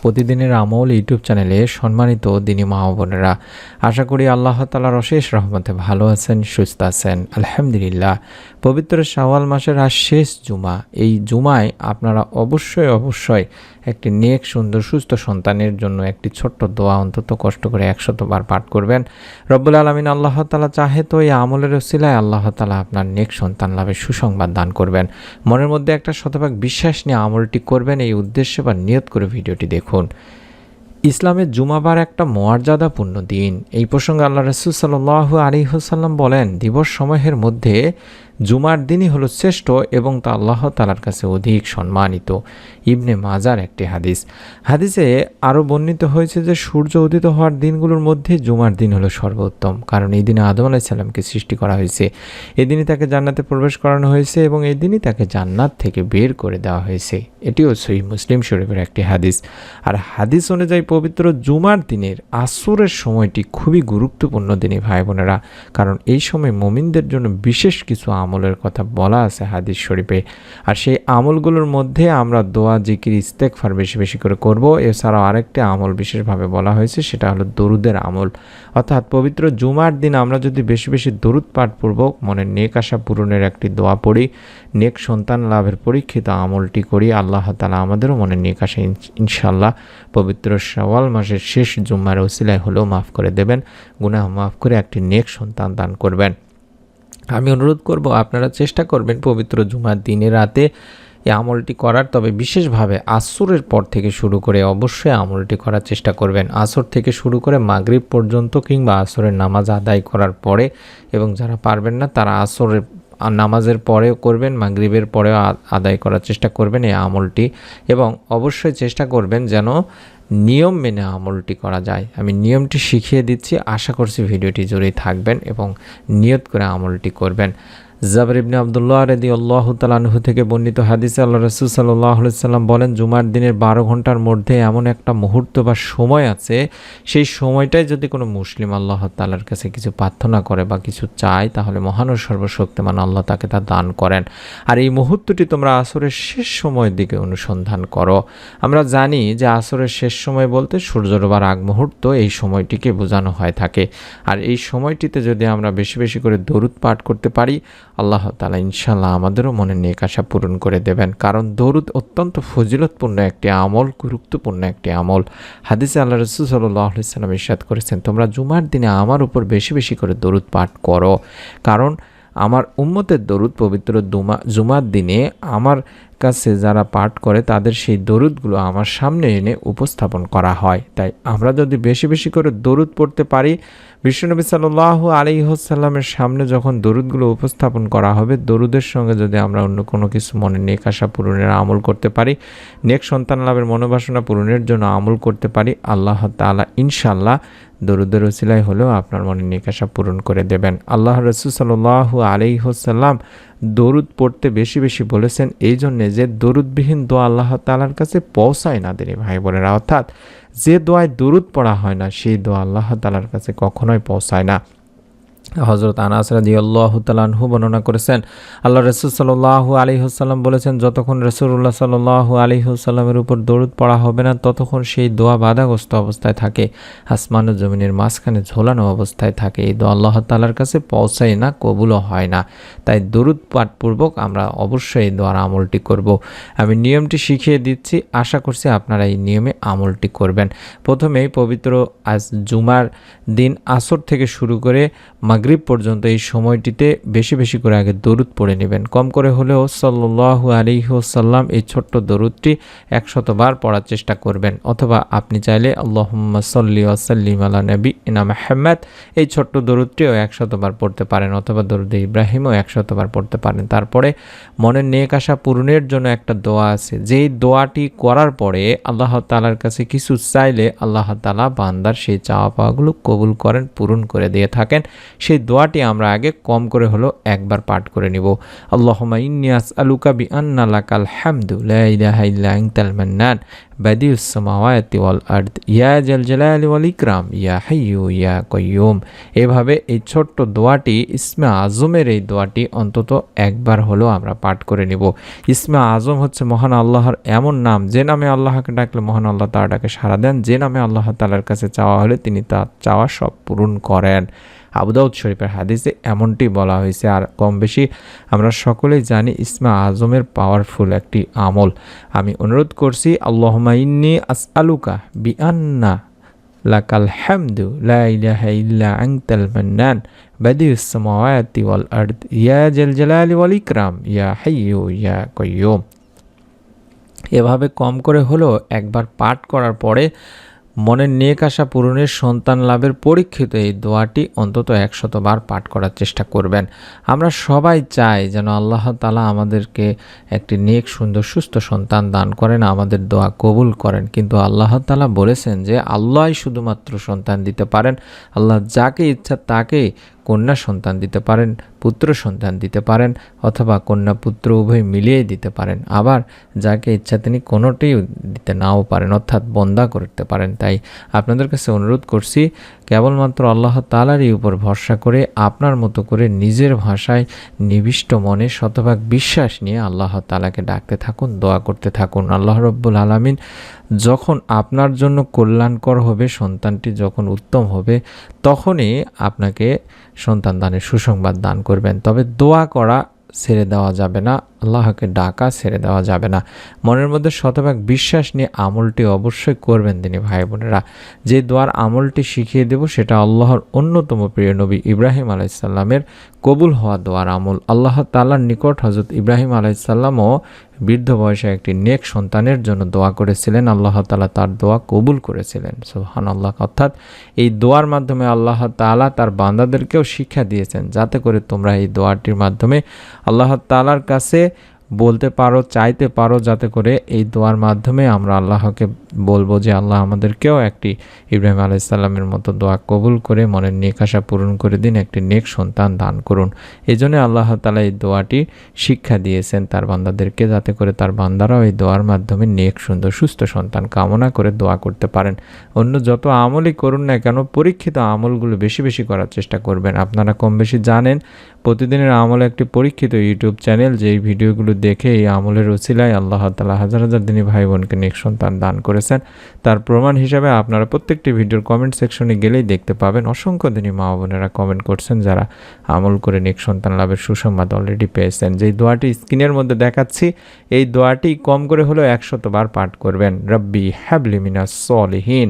প্রতিদিনের আমল ইউটিউব চ্যানেলে সম্মানিত দিনী মা বোনেরা। আশা করি আল্লাহ তালার অশেষ রহমতে ভালো আছেন, সুস্থ আছেন। আলহামদুলিল্লাহ। পবিত্র শাওয়াল মাসের আজ শেষ জুমা। এই জুমায় আপনারা অবশ্যই অবশ্যই একটি নেক, সুন্দর, সুস্থ সন্তানের জন্য একটি ছোট্ট দোয়া অন্তত কষ্ট করে একশতবার পাঠ করবেন। রব্বুল আলমিন আল্লাহ তালা চাহে তো এই আমলের ওসিলায় আল্লাহ তালা আপনার নেক সন্তান লাভের সুসংবাদ দান করবেন। মনের মধ্যে একটা শতভাগ বিশ্বাস নিয়ে আমলটি করবেন, এই উদ্দেশ্যে বা নিয়ত করে ভিডিওটি দেখুন। ইসলামের জুমাবার একটা মর্যাদাপূর্ণ দিন। এই প্রসঙ্গে আল্লাহ রসুল সাল্লাহ আলিহসাল্লাম বলেন, দিবস সমূহের মধ্যে জুমার দিনই হলো শ্রেষ্ঠ এবং তা আল্লাহ তালার কাছে অধিক সম্মানিত। ইবনে মাজার একটি হাদিস। হাদিসে আরও বর্ণিত হয়েছে যে, সূর্য উদিত হওয়ার দিনগুলোর মধ্যে জুমার দিন হলো সর্বোত্তম। কারণ এই দিনে আদম আলাইসাল্লামকে সৃষ্টি করা হয়েছে। এই দিনই তাকে জান্নাতে প্রবেশ করানো হয়েছে এবং এই দিনই তাকে জান্নাত থেকে বের করে দেওয়া হয়েছে। এটিও সই মুসলিম শরীফের একটি হাদিস। আর হাদিস অনুযায়ী পবিত্র জুমার দিনের আসরের সময়টি খুবই গুরুত্বপূর্ণ দিনই ভাই বোনেরা। কারণ এই সময় মমিনদের জন্য বিশেষ কিছু আমলের কথা বলা আছে হাদিস শরীফে। আর সেই আমলগুলোর মধ্যে আমরা দোয়া, জিকির ইস্তেকফার বেশি বেশি করে করব। এছাড়াও আরেকটি আমল বিশেষভাবে বলা হয়েছে, সেটা হলো দরুদের আমল। অর্থাৎ পবিত্র জুমার দিন আমরা যদি বেশি বেশি দরুদ পাঠপূর্বক মনের নেক আশা পূরণের একটি দোয়া পড়ি, নেক সন্তান লাভের পরীক্ষিত আমলটি করি, আল্লাহ তালা আমাদেরও মনে নেক আশা ইনশাল্লাহ পবিত্র সওয়াল মাসের শেষ জুম্মার ওসিলায় হলেও মাফ করে দেবেন। গুনাহ মাফ করে একটি নেক সন্তান দান করবেন। আমি অনুরোধ করব, আপনারা চেষ্টা করবেন পবিত্র জুমার দিনে রাতে এই আমলটি করার। তবে বিশেষভাবে আসরের পর থেকে শুরু করে অবশ্যই আমলটি করার চেষ্টা করবেন। আসর থেকে শুরু করে মাগরিব পর্যন্ত কিংবা আসরের নামাজ আদায় করার পরে এবং যারা পারবেন না, তারা আসরের নামাজের পরেও করবেন, মাগরিবের পরেও আদায় করার চেষ্টা করবেন এই আমলটি। এবং অবশ্যই চেষ্টা করবেন যেন নিয়ম মেনে আমলটি করা যায়। আমি নিয়মটি শিখিয়ে দিচ্ছি। আশা করছি ভিডিওটি জুড়েই থাকবেন এবং নিয়ত করে আমলটি করবেন। জাবর ইবনে আবদুল্লাহ রেদি আল্লাহ তালাহু থেকে বর্ণিত হাদিসে আল্লাহ রসুল সাল্লাহ সাল্লাম বলেন, জুমার দিনের বারো ঘণ্টার মধ্যে এমন একটা মুহূর্ত বা সময় আছে, সেই সময়টায় যদি কোনো মুসলিম আল্লাহ তালার কাছে কিছু প্রার্থনা করে বা কিছু চায়, তাহলে মহান ও সর্বশক্তিমান আল্লাহ তাকে তা দান করেন। আর এই মুহূর্তটি তোমরা আসরের শেষ সময়ের দিকে অনুসন্ধান করো। আমরা জানি যে আসরের শেষ সময় বলতে সূর্য ডোবার আগ মুহূর্ত, এই সময়টিকে বোঝানো হয় থাকে। আর এই সময়টিতে যদি আমরা বেশি বেশি করে দরুদ পাঠ করতে পারি আল্লাহ তালা ইনশাল্লাহ আমাদেরও মনে নেক আশা পূরণ করে দেবেন। কারণ দরুদ অত্যন্ত ফজিলতপূর্ণ একটি আমল, গুরুত্বপূর্ণ একটি আমল। হাদিসে আল্লাহ রসুল সাল্লাহ সাল্লাম ইরশাদ করেছেন, তোমরা জুমার দিনে আমার উপর বেশি বেশি করে দরুদ পাঠ করো। কারণ আমার উম্মতের দরুদ পবিত্র দুমা, জুমার দিনে আমার কাছে যারা পাঠ করে তাদের সেই দরুদগুলো আমার সামনে এনে উপস্থাপন করা হয়। তাই আমরা যদি বেশি বেশি করে দরুদ পড়তে পারি, বিশ্বনবী সাল্লাহ আলিহসাল্লামের সামনে যখন দরুদগুলো উপস্থাপন করা হবে, দরুদের সঙ্গে যদি আমরা অন্য কোনো কিছু মনে নেক আশা পূরণের আমল করতে পারি, নেক সন্তান লাভের মনোবাসনা পূরণের জন্য আমল করতে পারি, আল্লাহ তালা ইনশাল্লাহ দরুদের ওসিলাই হলেও আপনার মনে নিকাশা পূরণ করে দেবেন। আল্লাহ রসুল সাল্লাহ আলিহসাল্লাম দরুদ পড়তে বেশি বেশি বলেছেন এই জন্যে যে দরুদবিহীন দোয়া আল্লাহ তালার কাছে পৌঁছায় না দেরি ভাই বোনেরা। অর্থাৎ যে দোয়ায় দরুদ পড়া হয় না, সেই দোয়া আল্লাহ তালার কাছে কখনোই পৌঁছায় না। হজরত আনাস রাজি আল্লাহ তালাহু বর্ণনা করেছেন আল্লাহ রসুল সাল্লাহ আলিহসাল্লাম বলেছেন, যতক্ষণ রসুল্লাহ সাল্লাহ আলিহসাল্লামের উপর দরুদ পড়া হবে না, ততক্ষণ সেই দোয়া বাধাগ্রস্ত অবস্থায় থাকে, আসমান ও জমিনের মাঝখানে ঝোলানো অবস্থায় থাকে। এই দোয়া আল্লাহ তালার কাছে পৌঁছায় না, কবুলও হয় না। তাই দরুদ পাঠপূর্বক আমরা অবশ্যই এই দোয়ার আমলটি করব। আমি নিয়মটি শিখিয়ে দিচ্ছি, আশা করছি আপনারা এই নিয়মে আমলটি করবেন। প্রথমেই পবিত্র আজ জুমার দিন আসর থেকে শুরু করে মাগরিব পর্যন্ত এই সময়টিতে বেশি বেশি করে আগে দরুদ পড়ে নেবেন। কম করে হলেও সাল্লু আলিহসাল্লাম এই ছোট্ট দরুদটি একশতবার পড়ার চেষ্টা করবেন। অথবা আপনি চাইলে আল্লাহম্মা সাল্লি আসাল্লিম আলা নবী ইনাম আহমেদ এই ছোট্ট দরুদটিও একশতবার পড়তে পারেন অথবা দরুদ ইব্রাহিমও একশতবার পড়তে পারেন। তারপরে মনের নেক আশা পূরণের জন্য একটা দোয়া আছে। যেই দোয়াটি করার পরে আল্লাহ তালার কাছে কিছু চাইলে আল্লাহ তালা বান্দার সেই চাওয়া পাওয়াগুলো কবুল করেন, পূরণ করে দিয়ে থাকেন। সে সেই দোয়াটি আমরা আগে কম করে হলো একবার পাঠ করে নিব। আল্লাহমা ইন্নিয়াস আলুকা বি আন্না লাকাল হামদু, লা ইলাহা ইল্লা আনতাল মান্নান ওয়াল ইয়া জাল জালালি ওয়াল ইকরাম, ইয়া ইয়া কয়্যুম এভাবে এই ছোট্ট দোয়াটি, ইসমে আজমের এই দোয়াটি অন্তত একবার হলো আমরা পাঠ করে নিব। ইসমে আজম হচ্ছে মহান আল্লাহর এমন নাম, যে নামে আল্লাহকে ডাকলে মহান আল্লাহ তাআলাকে সাড়া দেন, যে নামে আল্লাহ তালার কাছে চাওয়া হলে তিনি তার চাওয়া সব পূরণ করেন। আবুদাউদ শরীফের হাদিসে এমনটি বলা হয়েছে, আর কম বেশি আমরা সকলেই জানি ইসমা আজমের পাওয়ারফুল একটি আমল। আমি অনুরোধ করছি আল্লাহমা ইন্নি আস আলুকা বিআন্না লাকাল হামদু, লা ইলাহা মান্নান বাদিউস ওয়াল আরদ, ইয়া জাল ওয়াল ইকরাম, ইয়া হাইয়ু, ইয়া কাইয়ুম। এভাবে কম করে হলো একবার পাঠ করার পরে মনের নেক আশা পূরণের সন্তান লাভের পরীক্ষিত এই দোয়াটি অন্তত একশতবার পাঠ করার চেষ্টা করবেন। আমরা সবাই চাই যেন আল্লাহ তালা আমাদেরকে একটি নেক, সুন্দর, সুস্থ সন্তান দান করেন, আমাদের দোয়া কবুল করেন। কিন্তু আল্লাহ তালা বলেছেন যে, আল্লাহই শুধুমাত্র সন্তান দিতে পারেন। আল্লাহ যাকে ইচ্ছা তাকে কন্যা সন্তান দিতে পারেন, পুত্র সন্তান দিতে পারেন, অথবা কন্যা পুত্র উভয় মিলিয়েই দিতে পারেন। আবার যাকে ইচ্ছা তিনি কোনোটি দিতে নাও পারেন, অর্থাৎ বন্দা করতে পারেন। তাই আপনাদের কাছে অনুরোধ করছি, কেবলমাত্র আল্লাহ তালারই উপর ভরসা করে, আপনার মতো করে নিজের ভাষায় নিবিষ্ট মনে শতভাগ বিশ্বাস নিয়ে আল্লাহ তালাকে ডাকতে থাকুন, দোয়া করতে থাকুন। আল্লাহ রব্বুল আলমিন যখন আপনার জন্য কল্যাণকর হবে, সন্তানটি যখন উত্তম হবে, তখনই আপনাকে সন্তান দানের সুসংবাদ দান করবেন। তবে দোয়া করা ছেড়ে দেওয়া যাবে না, আল্লাহকে ডাকা ছেড়ে দেওয়া যাবে না। মনের মধ্যে শতভাগ বিশ্বাস নিয়ে আমলটি অবশ্যই করবেন তিনি, ভাই বোনেরা। যে দোয়ার আমলটি শিখিয়ে দেব, সেটা আল্লাহর অন্যতম প্রিয় নবী ইব্রাহিম আলাইসাল্লামের কবুল হওয়া দোয়ার আমল। আল্লাহ তালার নিকট হজরত ইব্রাহিম আলাইসাল্লামও বৃদ্ধ বয়সে একটি নেক সন্তানের জন্য দোয়া করেছিলেন। আল্লাহ তালা তার দোয়া কবুল করেছিলেন। সোহান আল্লাহ অর্থাৎ এই দোয়ার মাধ্যমে আল্লাহ তালা তার বান্দাদেরকেও শিক্ষা দিয়েছেন। যাতে করে তোমরা এই দোয়াটির মাধ্যমে আল্লাহ তালার কাছে বলতে পারো, চাইতে পারো, যাতে করে এই দোয়ার মাধ্যমে আমরা আল্লাহকে বলব যে আল্লাহ আমাদেরকেও একটি ইব্রাহিম আলাইসাল্লামের মতো দোয়া কবুল করে, মনের নেক আশা পূরণ করে দিন, একটি নেক সন্তান দান করুন। এই জন্য আল্লাহ তালা এই দোয়াটি শিক্ষা দিয়েছেন তার বান্দাদেরকে, যাতে করে তার বান্দারাও এই দোয়ার মাধ্যমে নেক, সুন্দর, সুস্থ সন্তান কামনা করে দোয়া করতে পারেন। অন্য যত আমলই করুন না কেন, পরীক্ষিত আমলগুলো বেশি বেশি করার চেষ্টা করবেন। আপনারা কম বেশি জানেন প্রতিদিনের আমল একটি পরীক্ষিত ইউটিউব চ্যানেল, যেই ভিডিওগুলো দেখে এই আমলের ওসিলায় আল্লাহ তালা হাজার হাজার দিনী ভাই বোনকে নেক সন্তান দান করেছেন। তার প্রমাণ হিসাবে আপনারা প্রত্যেকটি ভিডিওর কমেন্ট সেকশনে গেলেই দেখতে পাবেন অসংখ্য দিনী মা বোনেরা কমেন্ট করছেন, যারা আমল করে নেক সন্তান লাভের সুসংবাদ অলরেডি পেয়েছেন। যেই দোয়াটি স্ক্রিনের মধ্যে দেখাচ্ছি, এই দোয়াটি কম করে হলেও একশতবার পাঠ করবেন। রব্বি হ্যাবলিমিনা সলিহীন।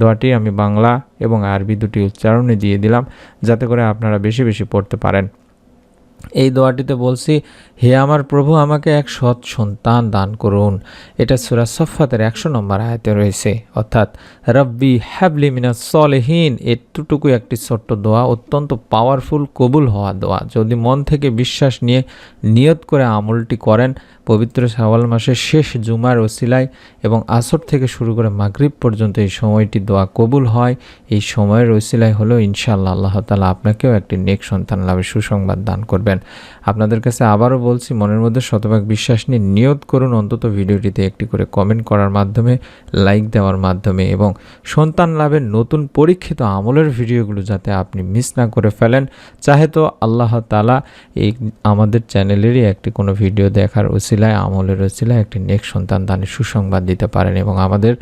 দোয়াটি আমি বাংলা এবং আরবি দুটি উচ্চারণে দিয়ে দিলাম, যাতে করে আপনারা বেশি বেশি পড়তে পারেন। এই দোয়াটিতে বলছি, হে আমার প্রভু, আমাকে এক সৎ সন্তান দান করুন। এটা সুরা সফাতের একশো নম্বর আয়তে রয়েছে। অর্থাৎ, রব্বি হ্যাবলি মিনা সলেহীন এতটুকু একটি ছোট্ট দোয়া, অত্যন্ত পাওয়ারফুল কবুল হওয়া দোয়া। যদি মন থেকে বিশ্বাস নিয়ে নিয়ত করে আমলটি করেন, পবিত্র সাওয়াল মাসের শেষ জুমার ওসিলায় এবং আসর থেকে শুরু করে মাগরিব পর্যন্ত এই সময়টি দোয়া কবুল হয়, এই সময়ের ওসিলায় হলেও ইনশাআল্লাহ আল্লাহ তালা আপনাকেও একটি নেক সন্তান লাভে সুসংবাদ দান করবেন। আপনাদের কাছে আবারও বলছি, মনের মধ্যে শতভাগ বিশ্বাস নিয়ে নিয়ত করুন, অন্তত ভিডিওটিতে একটি করে কমেন্ট করার মাধ্যমে লাইক দেওয়ার মাধ্যমে এবং সন্তান লাভের নতুন পরীক্ষিত আমলের ভিডিওগুলো যাতে আপনি মিস না করে ফেলেন। চাহে তো আল্লাহ তালা এই আমাদের চ্যানেলেরই একটি কোনো ভিডিও দেখার ওসিলায়, আমলের ওসিলায় একটি নেক্সট সন্তান দানের সুসংবাদ দিতে পারেন এবং আমাদের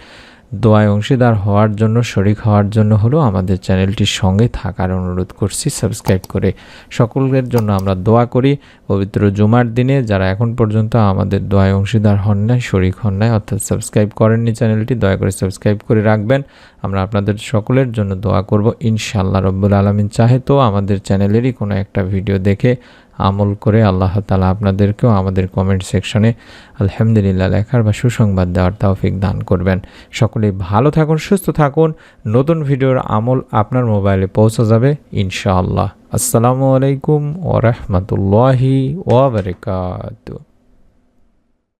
দোয়ায় অংশীদার হওয়ার জন্য, শরিক হওয়ার জন্য হলো আমাদের চ্যানেলটির সঙ্গে থাকার অনুরোধ করছি। সাবস্ক্রাইব করে সকলের জন্য আমরা দোয়া করি। পবিত্র জুমার দিনে যারা এখন পর্যন্ত আমাদের দোয়ায় অংশীদার হন নাই, শরিক হন নাই, অর্থাৎ সাবস্ক্রাইব করেননি চ্যানেলটি, দয়া করে সাবস্ক্রাইব করে রাখবেন। আমরা আপনাদের সকলের জন্য দোয়া করব। ইনশাআল্লাহ রব্বুল আলমিন চাহে তো আমাদের চ্যানেলেরই কোনো একটা ভিডিও দেখে আমল করে আল্লাহ তালা আপনাদেরকেও আমাদের কমেন্ট সেকশনে আলহামদুলিল্লাহ লেখার বা সুসংবাদ দেওয়ার তাওফিক দান করবেন। সকলে ভালো থাকুন, সুস্থ থাকুন। নতুন ভিডিওর আমল আপনার মোবাইলে পৌঁছে যাবে ইনশাআল্লাহ। আসসালামু আলাইকুম ওরহমতুল্লাহি ওবরকাত